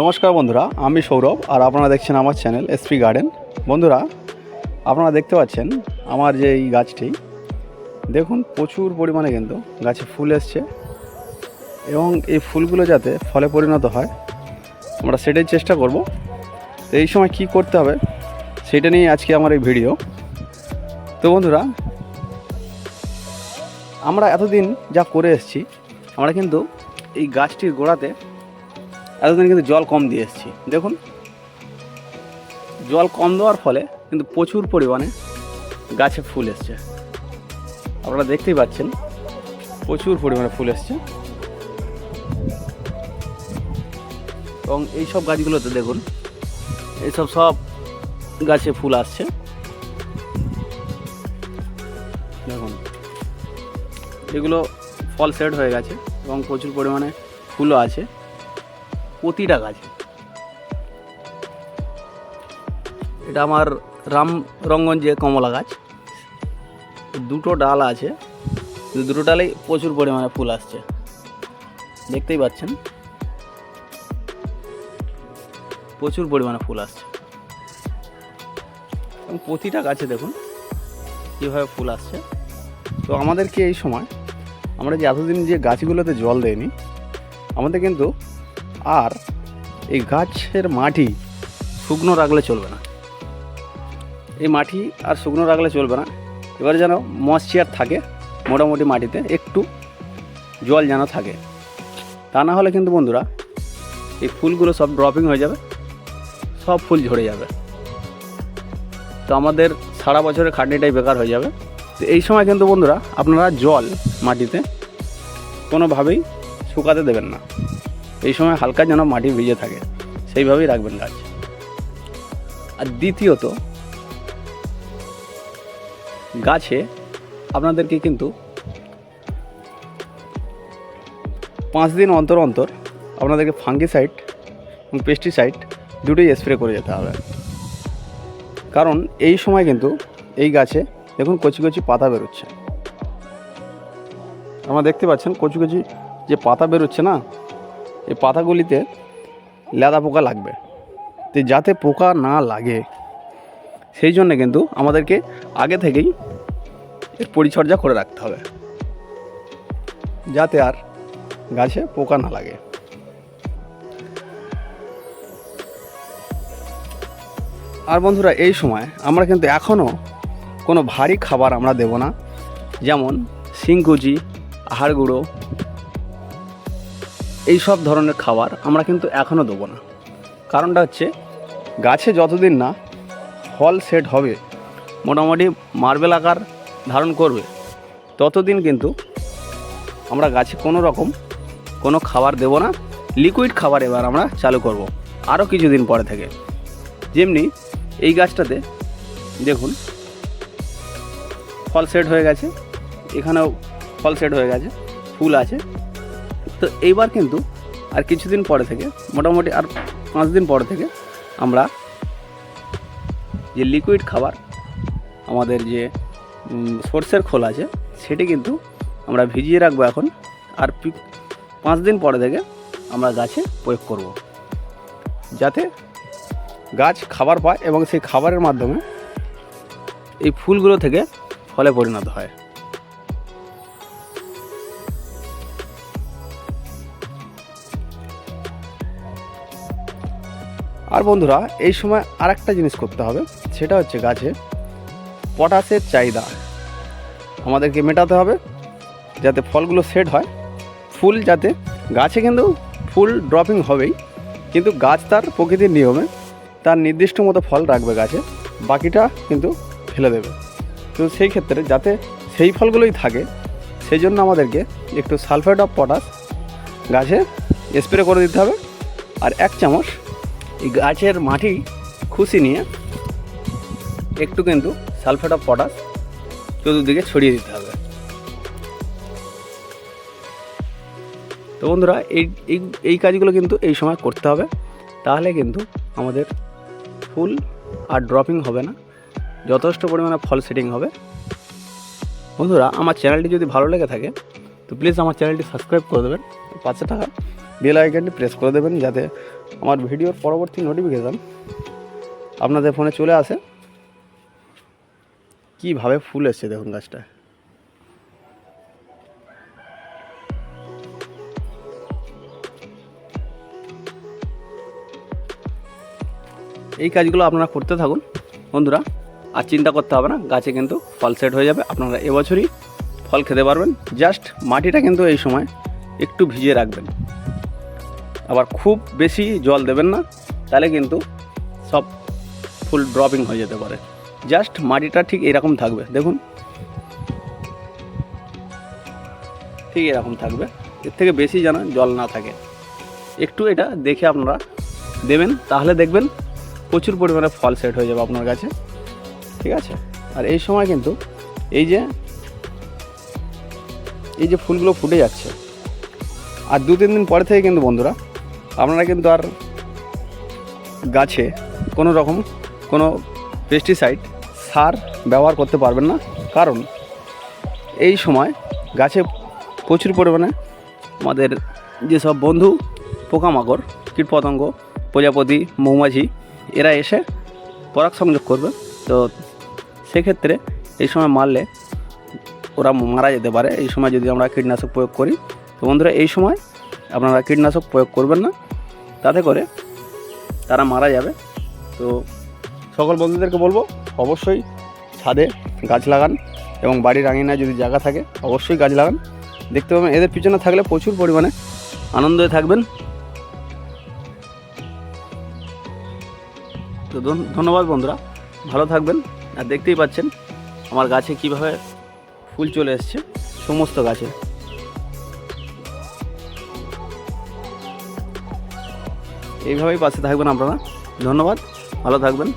নমস্কার বন্ধুরা, আমি সৌরভ আর আপনারা দেখছেন আমার চ্যানেল এসপি গার্ডেন বন্ধুরা, আপনারা দেখতে পাচ্ছেন আমার যে এই গাছটি, দেখুন প্রচুর পরিমাণে কিন্তু গাছে ফুল এসছে এবং এই ফুলগুলো যাতে ফলে পরিণত হয়, আমরা সেটাই চেষ্টা করব। তো এই সময় কি করতে হবে, সেটা নিয়ে আজকে আমার এই ভিডিও। তো বন্ধুরা, আমরা এতদিন যা করে এসেছি, আমরা কিন্তু এই গাছটির গোড়াতে এতদিন কিন্তু জল কম দিয়ে এসেছি। দেখুন, জল কম দেওয়ার ফলে কিন্তু প্রচুর পরিমাণে গাছে ফুল এসছে। আপনারা দেখতেই পাচ্ছেন, প্রচুর পরিমাণে ফুল এসছে। এবং এই সব গাছগুলোতে দেখুন, এইসব সব গাছে ফুল আসছে। দেখুন, এগুলো ফল সেট হয়ে গেছে এবং প্রচুর পরিমাণে ফুলও আছে। প্রতিটা গাছে। এটা আমার রাম রঙ্গন যে কমলা গাছ, দুটো ডাল আছে। দুটো ডালেই প্রচুর পরিমাণে ফুল আসছে। দেখতেই পাচ্ছেন? প্রচুর পরিমাণে ফুল আসছে। এবং প্রতিটা গাছে দেখুন, কীভাবে ফুল আসছে। তো আমাদেরকে এই সময়, আমরা যে এতদিন যে গাছগুলোতে জল দেয়নি আমাদের কিন্তু আর এই গাছের মাটি শুকনো রাখলে চলবে না। এই মাটি আর শুকনো রাখলে চলবে না। এবার যেন ময়শ্চার থাকে মোটামুটি মাটিতে, একটু জল যেন থাকে। তা না হলে কিন্তু বন্ধুরা, এই ফুলগুলো সব ড্রপিং হয়ে যাবে, সব ফুল ঝরে যাবে। তো আমাদের সারা বছরের খাটনিটাই বেকার হয়ে যাবে। তো এই সময় কিন্তু বন্ধুরা, আপনারা জল মাটিতে কোনোভাবেই শুকাতে দেবেন না। এই সময় হালকা যেন মাটি ভিজে থাকে, সেইভাবেই রাখবেন গাছ। আর দ্বিতীয়ত, গাছে আপনাদেরকে কিন্তু পাঁচ দিন অন্তর অন্তর আপনাদেরকে ফাঙ্গিসাইড এবং পেস্টিসাইড দুটোই স্প্রে করে যেতে হবে। কারণ এই সময় কিন্তু এই গাছে দেখুন কচি কচি পাতা বেরোচ্ছে। আমরা দেখতে পাচ্ছেন কচি কচি যে পাতা বেরোচ্ছে না এই পাতাগুলিতে লেদা পোকা লাগবে। তো যাতে পোকা না লাগে, সেই জন্য কিন্তু আমাদেরকে আগে থেকেই এর পরিচর্যা করে রাখতে হবে। যাতে আর গাছে পোকা না লাগে। আর বন্ধুরা, এই সময় আমরা কিন্তু এখনও কোনো ভারী খাবার আমরা দেব না। যেমন শিংকুচি আহাড় গুঁড়ো এই সব ধরনের খাবার আমরা কিন্তু এখনও দেবো না। কারণটা হচ্ছে, গাছে যতদিন না ফল সেট হবে, মোটামুটি মার্বেল আকার ধারণ করবে, ততদিন কিন্তু আমরা গাছে কোনো রকম কোনো খাবার দেব না। লিকুইড খাবার এবার আমরা চালু করব, আরও কিছুদিন পরে থেকে। যেমনি এই গাছটাতে দেখুন, ফল সেট হয়ে গেছে, এখানেও ফল সেট হয়ে গেছে, ফুল আছে। তো এইবার কিন্তু আর কিছুদিন পরে থেকে, মোটামুটি আর পাঁচ দিন পরে থেকে আমরা যে লিকুইড খাবার, আমাদের যে সর্ষের খোল আছে, সেটি কিন্তু আমরা ভিজিয়ে রাখব এখন। আর পাঁচ দিন পরে থেকে আমরা গাছে প্রয়োগ করব। যাতে গাছ খাবার পায় এবং সেই খাবারের মাধ্যমে এই ফুলগুলো থেকে ফলে পরিণত হয়। আর বন্ধুরা, এই সময় আর একটা জিনিস করতে হবে, সেটা হচ্ছে গাছে পটাশের চাহিদা। আমাদেরকে মেটাতে হবে, যাতে ফলগুলো সেট হয়। ফুল যাতে, গাছে কিন্তু ফুল ড্রপিং হবেই, কিন্তু গাছ তার প্রকৃতির নিয়মে, তার নির্দিষ্ট মতো ফল রাখবে গাছে, বাকিটা কিন্তু ফেলে দেবে। তো সেই ক্ষেত্রে যাতে সেই ফলগুলোই থাকে, সেই জন্য আমাদেরকে একটু সালফেট অফ পটাশ গাছে স্প্রে করে দিতে হবে, আর এক চামচ এই গাছের মাটি খুশি নিয়ে একটু কিন্তু সালফেট অফ পটাশ চতুর্দিকে ছড়িয়ে দিতে হবে। তো বন্ধুরা, এই এই কাজগুলো কিন্তু এই সময় করতে হবে। তাহলে কিন্তু আমাদের ফুল আর ড্রপিং হবে না। যথেষ্ট পরিমাণে ফল সেটিং হবে। বন্ধুরা, আমার চ্যানেলটি যদি ভালো লেগে থাকে তো প্লিজ আমার চ্যানেলটি সাবস্ক্রাইব করে দেবেন। পাঁচশো টাকা বেল আইকনটি প্রেস করে দেবেন যাতে আমার ভিডিওর পরবর্তী নোটিফিকেশান আপনাদের ফোনে চলে আসে। কীভাবে ফুল এসছে দেখুন গাছটা। এই কাজগুলো আপনারা করতে থাকুন। বন্ধুরা, আর চিন্তা করতে হবে না, গাছে কিন্তু ফল সেট হয়ে যাবে। আপনারা এবছরই ফল খেতে পারবেন। জাস্ট মাটিটা কিন্তু এই সময় একটু ভিজিয়ে রাখবেন। আবার খুব বেশি জল দেবেন না, তাহলে কিন্তু সব ফুল ড্রপিং হয়ে যেতে পারে। জাস্ট মাটিটা ঠিক এরকম থাকবে, দেখুন। ঠিক এরকম থাকবে, এর থেকে বেশি যেন জল না থাকে। একটু এটা দেখে আপনারা দেবেন, তাহলে দেখবেন প্রচুর পরিমাণে ফল সেট হয়ে যাবে আপনার কাছে। ঠিক আছে? আর এই সময় কিন্তু এই যে এই যে ফুলগুলো ফুটে যাচ্ছে। আর দু তিন দিন পরে থেকে কিন্তু বন্ধুরা, আপনারা কিন্তু আর গাছে কোনো রকম কোনো পেস্টিসাইড সার ব্যবহার করতে পারবেন না। কারণ এই সময় গাছে প্রচুর পরিমাণে আমাদের যেসব বন্ধু, পোকামাকড়, কীটপতঙ্গ, প্রজাপতি, মৌমাছি, এরা এসে পরাগ সংযোগ করবে। তো সেক্ষেত্রে এই সময় মারলে ওরা মারা যেতে পারে। এই সময় যদি আমরা কীটনাশক প্রয়োগ করি, তো বন্ধুরা এই সময় আপনারা কীটনাশক প্রয়োগ করবেন না। তাতে করে তারা মারা যাবে। তো সকল বন্ধুদেরকে বলব, অবশ্যই ছাদে গাছ লাগান এবং বাড়ির আঙিনায় যদি জায়গা থাকে, অবশ্যই গাছ লাগান। দেখতে পাবেন, এদের পিছনে থাকলে প্রচুর পরিমাণে আনন্দে থাকবেন। তো ধন্যবাদ বন্ধুরা, ভালো থাকবেন। আর দেখতেই পাচ্ছেন আমার গাছে কীভাবে ফুল চলে এসছে সমস্ত গাছে। এইভাবেই পাশে থাকবেন আপনারা। ধন্যবাদ ভালো থাকবেন।